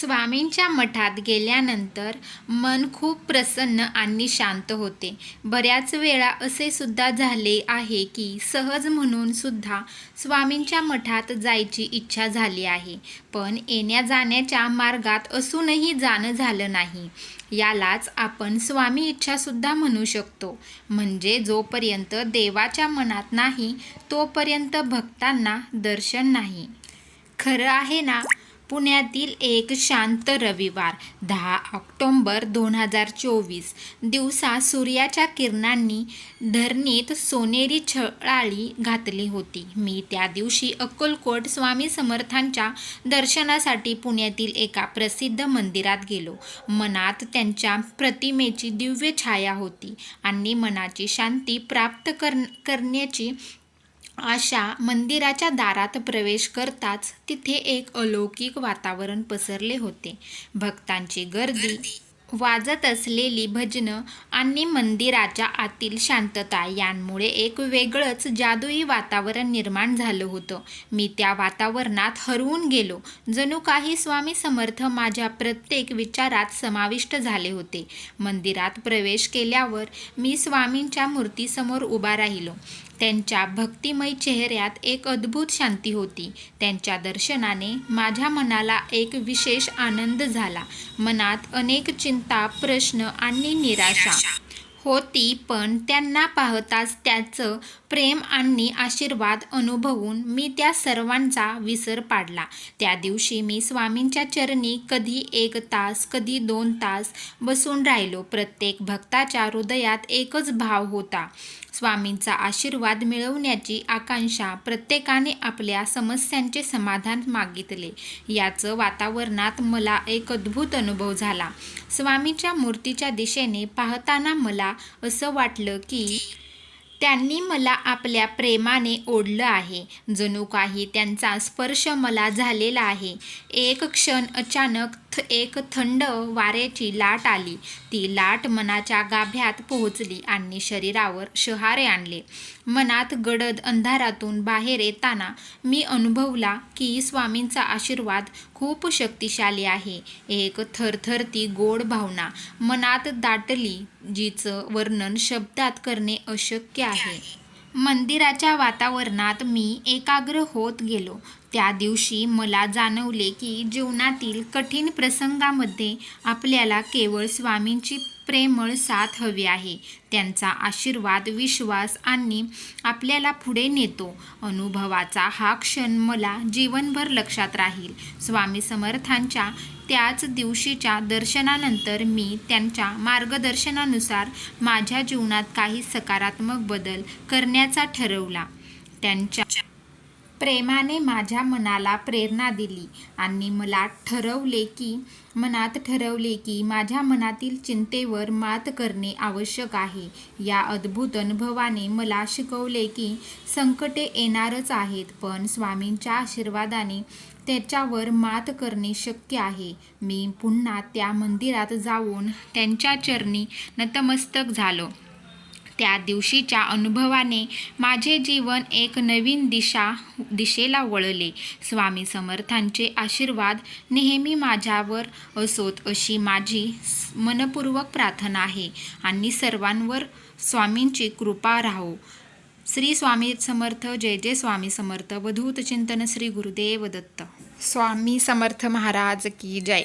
स्वामींच्या मठात गेल्यानंतर मन खूप प्रसन्न आणि शांत होते. बऱ्याच वेळा असे सुद्धा झाले आहे की सहज म्हणून सुद्धा स्वामींच्या मठात जायची इच्छा झाली आहे. पण येण्या जाण्याच्या मार्गात असूनही जाणं झालं नाही. यालाच आपण स्वामी इच्छासुद्धा म्हणू शकतो. म्हणजे जोपर्यंत देवाच्या मनात नाही तोपर्यंत भक्तांना दर्शन नाही. खरं आहे ना? पुण्यातील एक शांत रविवार दहा ऑक्टोंबर दोन हजार चोवीस. दिवसा सूर्याच्या किरणांनी धरणीत सोनेरी छळाळी घातली होती. मी त्या दिवशी अक्कलकोट स्वामी समर्थांच्या दर्शनासाठी पुण्यातील एका प्रसिद्ध मंदिरात गेलो. मनात त्यांच्या प्रतिमेची दिव्य छाया होती आणि मनाची शांती प्राप्त कर करण्याची आशा मंदिराच्या दारात प्रवेश करताच तिथे एक अलौकिक वातावरण पसरले होते. भक्तांची गर्दी वाजत असलेली भजनं आणि मंदिराच्या आतील शांतता यांमुळे एक वेगळंच जादुई वातावरण निर्माण झालं होतं. मी त्या वातावरणात हरवून गेलो. जणू काही स्वामी समर्थ माझ्या प्रत्येक विचारात समाविष्ट झाले होते. मंदिरात प्रवेश केल्यावर मी स्वामींच्या मूर्तीसमोर उभा राहिलो. त्यांच्या भक्तिमय चेहऱ्यात एक अद्भुत शांती होती. त्यांच्या दर्शनाने माझ्या मनाला एक विशेष आनंद झाला. मनात अनेक चिंता प्रश्न आणि निराशा होती पण त्यांना पाहताच त्याचं प्रेम आणि आशीर्वाद अनुभवून मी त्या सर्वांचा विसर पाडला. त्या दिवशी मी स्वामींच्या चरणी कधी एक तास कधी दोन तास बसून राहिलो. प्रत्येक भक्ताच्या हृदयात एकच भाव होता. स्वामींचा आशीर्वाद मिळवण्याची आकांक्षा प्रत्येकाने आपल्या समस्यांचे समाधान मागितले. याचं वातावरणात मला एक अद्भुत अनुभव झाला. स्वामीच्या मूर्तीच्या दिशेने पाहताना मला असं वाटलं की त्यांनी मला आपल्या प्रेमाने ओढलं आहे. जणू काही त्यांचा स्पर्श मला झालेला आहे. एक क्षण अचानक एक थंड वाऱ्याची लाट आली. ती लाट मनाच्या गाभ्यात पोहोचली आणि शरीरावर शहारे आणले. मनात गडद अंधारातून बाहेर येताना मी अनुभवला की स्वामींचा आशीर्वाद खूप शक्तिशाली आहे. एक थरथरती गोड भावना मनात दाटली जिचं वर्णन शब्दात करणे अशक्य आहे. मंदिराच्या वातावरणात मी एकाग्र होत गेलो. त्या दिवशी मला जाणवले की जीवनातील कठीण प्रसंगामध्ये आपल्याला केवळ स्वामींची प्रेमळ साथ हवी आहे. त्यांचा आशीर्वाद विश्वास आणि आपल्याला पुढे नेतो. अनुभवाचा हा क्षण मला जीवनभर लक्षात राहील. स्वामी समर्थांच्या त्याच दिवशीच्या दर्शनानंतर मी त्यांच्या मार्गदर्शनानुसार माझ्या जीवनात काही सकारात्मक बदल करण्याचा ठरवला. त्यांच्या प्रेमाने माझ्या मनाला प्रेरणा दिली आणि मला ठरवले की मनात ठरवले की माझ्या मनातील चिंतेवर मात करणे आवश्यक आहे. या अद्भुत अनुभवाने मला शिकवले की संकटे येणारच आहेत पण स्वामींच्या आशीर्वादाने त्याच्यावर मात करणे शक्य आहे. मी पुन्हा त्या मंदिरात जाऊन त्यांच्या चरणी नतमस्तक झालो. त्या दिवशीच्या अनुभवाने माझे जीवन एक नवीन दिशा दिशेला वळले. स्वामी समर्थांचे आशीर्वाद नेहमी माझ्यावर असोत अशी माझी मनपूर्वक प्रार्थना आहे. आणि सर्वांवर स्वामींची कृपा राहो. श्री स्वामी समर्थ जय जय स्वामी समर्थ. वधूत चिंतन श्री गुरुदेव दत्त. स्वामी समर्थ महाराज की जय.